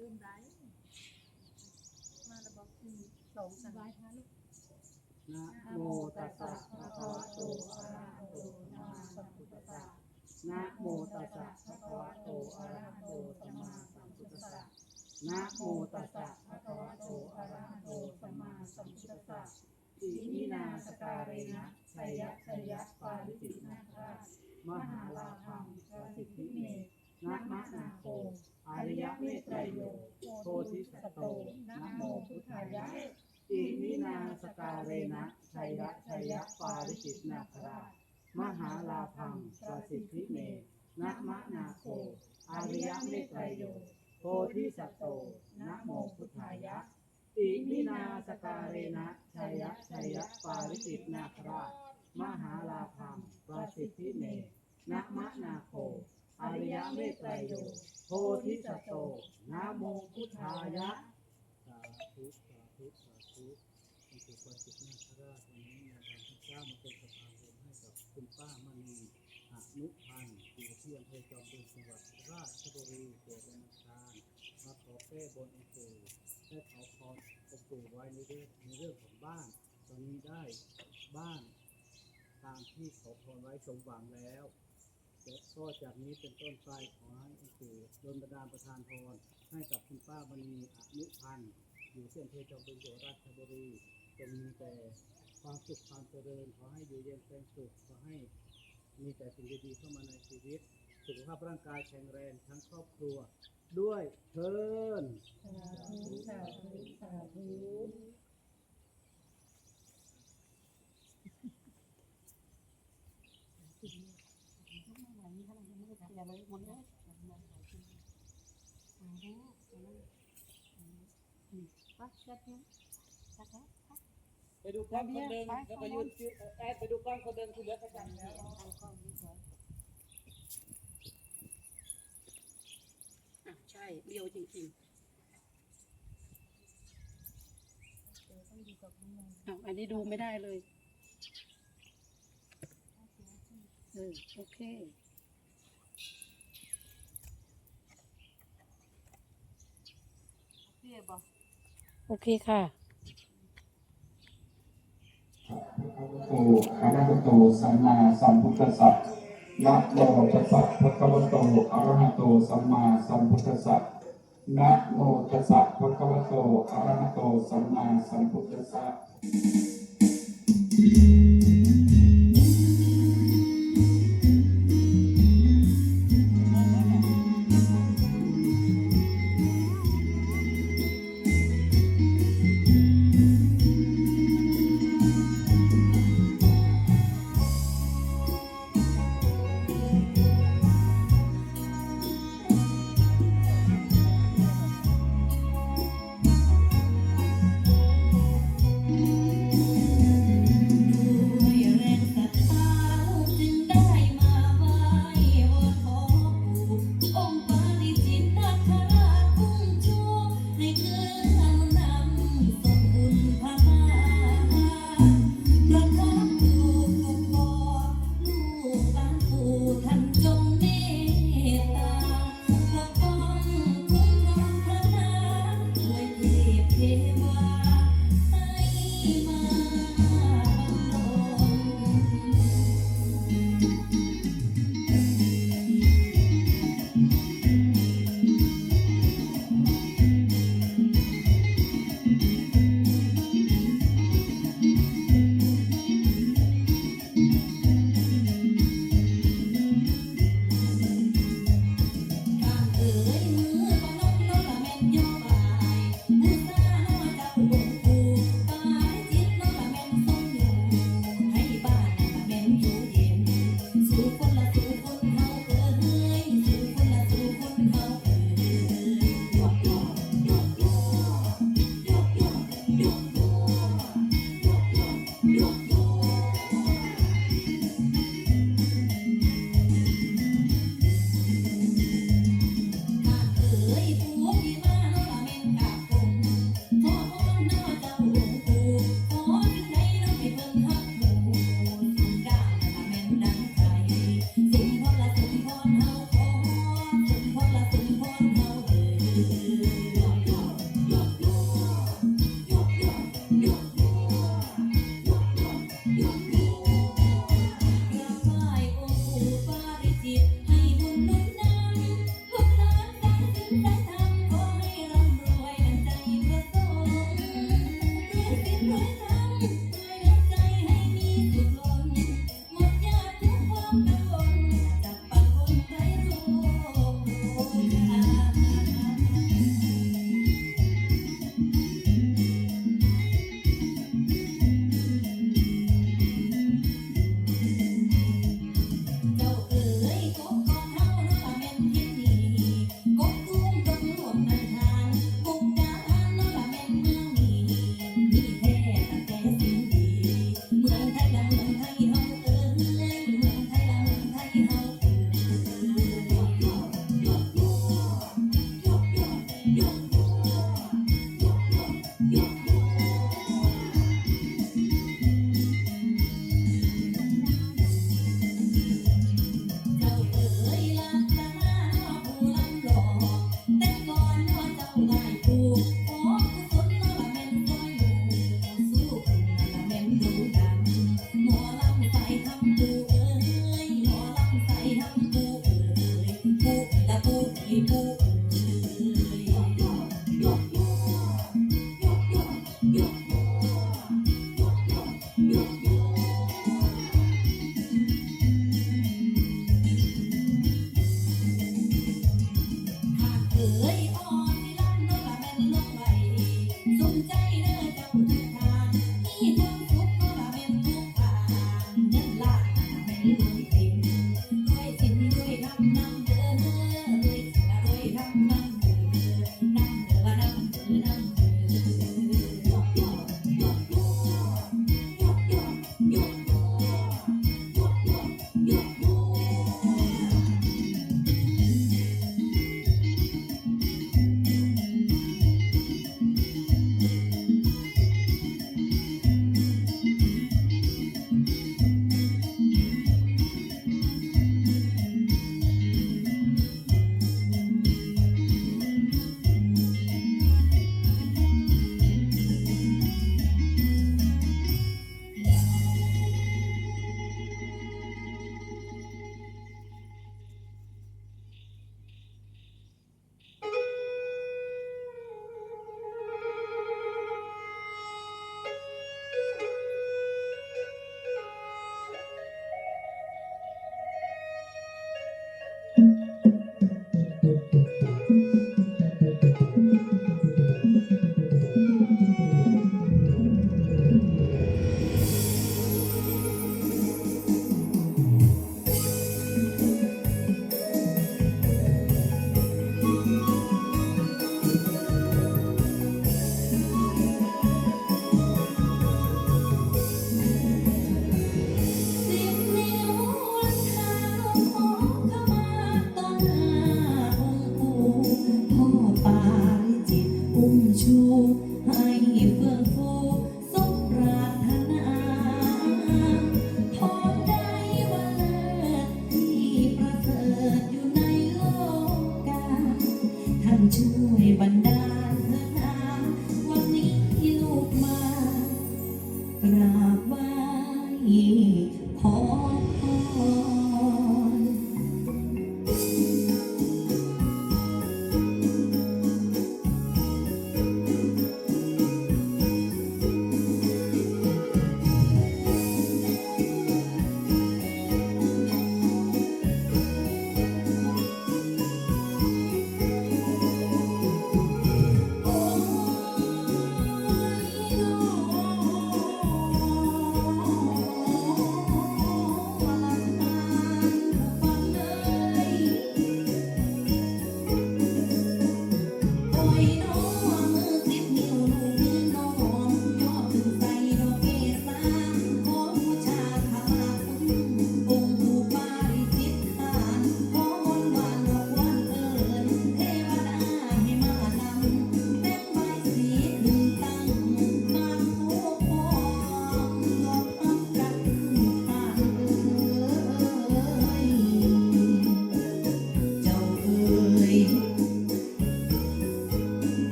ติมได้มาระบอกที่สองสบายท้าลูกนะโมตัสสะภะคะวะโตอะระหะโตสัมมาสัมพุทธัสสะนะโมตัสสะภะคะวะโตอะระหะโตสัมมาสัมพุทธัสสะนะโมตัสสะภะคะวะโตอะระหะโตสัมมาสัมพุทธัสสะอิมินาสการเรนะชัยยะชัยยะปาริจิตนาคราชมหาลาภังประสิทธิเมนะมะนาโค อริยเมตไตรโยโพธิสัตโตนะโมพุทธายะอิมินาสการเรนะชัยยะชัยยะปาริจิตนาคราชมหาลาภังประสิทธิเมนะมะนาโคอริยเมตไตรโยโพธิสัตโตนะโมพุทธายะอิมินาสการเรนะชัยยะชัยยะปาริจิตนาคราชมหาลาภังประสิทธิเมนะมะนาโค อริยเมตไตรโยโพธิสัตโตนะโมพุทธายะ สาธุสาธุสาธุเป็นสุขวัจิตนาคราชวันนี้นาจารย์พระเจ้ามาเป็นสะพานบุญให้กับคุณป้ามณีอนุพันธ์อยู่ที่อำเภอจอมบึงจังหวัดราชบุรีเกิดวันอังคารมาขอแก้บนองค์ปู่ได้ขอพรองค์ปู่ไว้ในเรื่องในเรื่องของบ้าน ตอนนี้ได้บ้านตามที่ขอพรไว้สมหวังแล้ว ก็จากนี้เป็นต้นไปขอให้องค์ปู่ดลบันดาลประทานพรให้กับคุณป้ามณีอนุพันธ์อยู่ที่อำเภอจอมบึงจังหวัดราชบุรีจะมีแต่ความสุขความเจริญขอให้อยู่เย็นเป็นสุขขอให้มีแต่สิ่งดีๆเข้ามาในชีวิต สุขภาพร่างกายแข็งแรงทั้งครอบครัว ด้วยเทินสาธุสาธุสาธุ ไปดูกล้องคนเดินแล้วก็ยืนแอดไปดูกล้องคนเดินคุณเหลือประจำแล้วใช่เดียวจริงๆอ้าอันนี้ดูไม่ได้เลย เออโอเค โอเคค่ะโตอะระหะโตสัมมาสัมพุทธัสสะนะโมตัสสะภะคะวะโตอะระหะโตสัมมาสัมพุทธัสสะนะโมตัสสะภะคะวะโตอะระหะโตสัมมาสัมพุทธัสสะ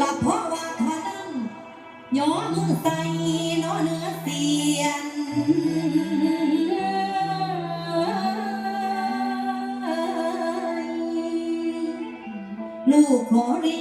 ละเพราะว่าขอนั่งย้อมือใส่น้อเนื้อเสียนลูกขอรี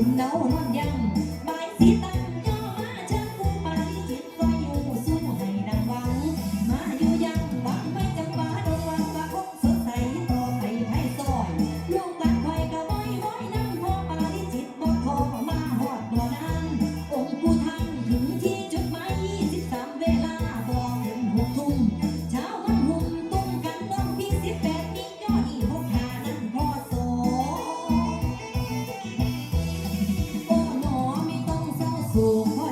No. đó 呼。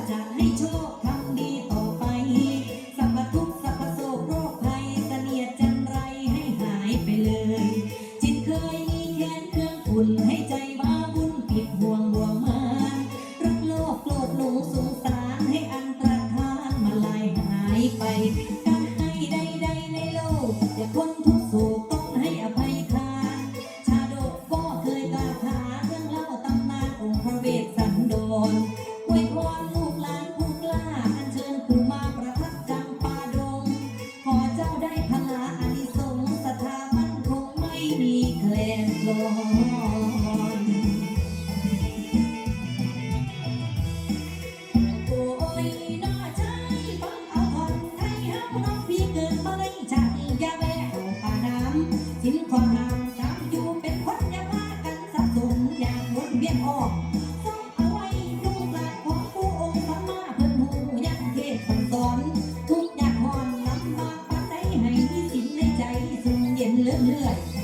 乐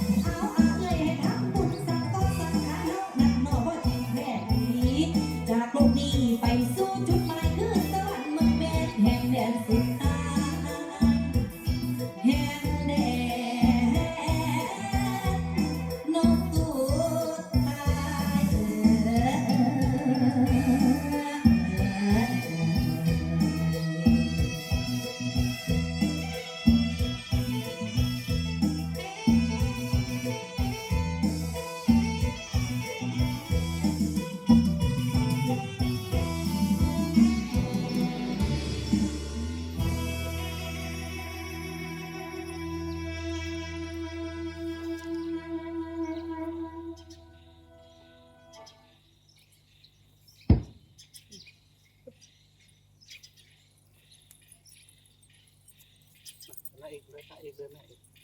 กเลยค่ะอีกเลย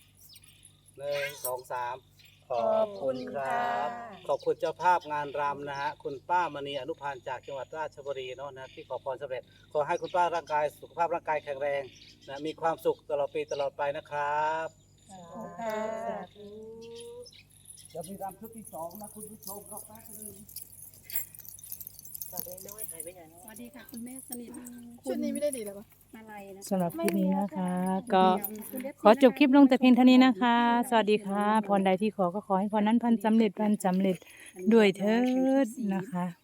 แม่อีกหนึ่งสองสามขขออบบคุคุณณครค่ะับ ขอบคุณเจ้าภาพงานรำนะฮะ คุณป้ามณีอนุพันธ์จากจังหวัดราชบุรีเนาะนะที่ขอพรสำเร็จ ขอให้คุณป้าร่างกายสุขภาพร่างกายแข็งแรงนะมีความสุขตลอดปีตลอดไปนะครับค่ะจะมีรำชุดที่สองนะคุณผู้ชมรอแป๊บนึงสวัสดีค่ะ คุณแม่สนิทชุดนี้ไม่ได้ดีหรอปะอะไรนะ สำหรับคลิปนี้นะคะ ก็ขอจบคลิปลงแต่เพียงเท่านี้นะคะ สวัสดีค่ะพรใดที่ขอก็ขอให้พรนั้นพันสำเร็จพันสำเร็จด้วยเถิดนะคะ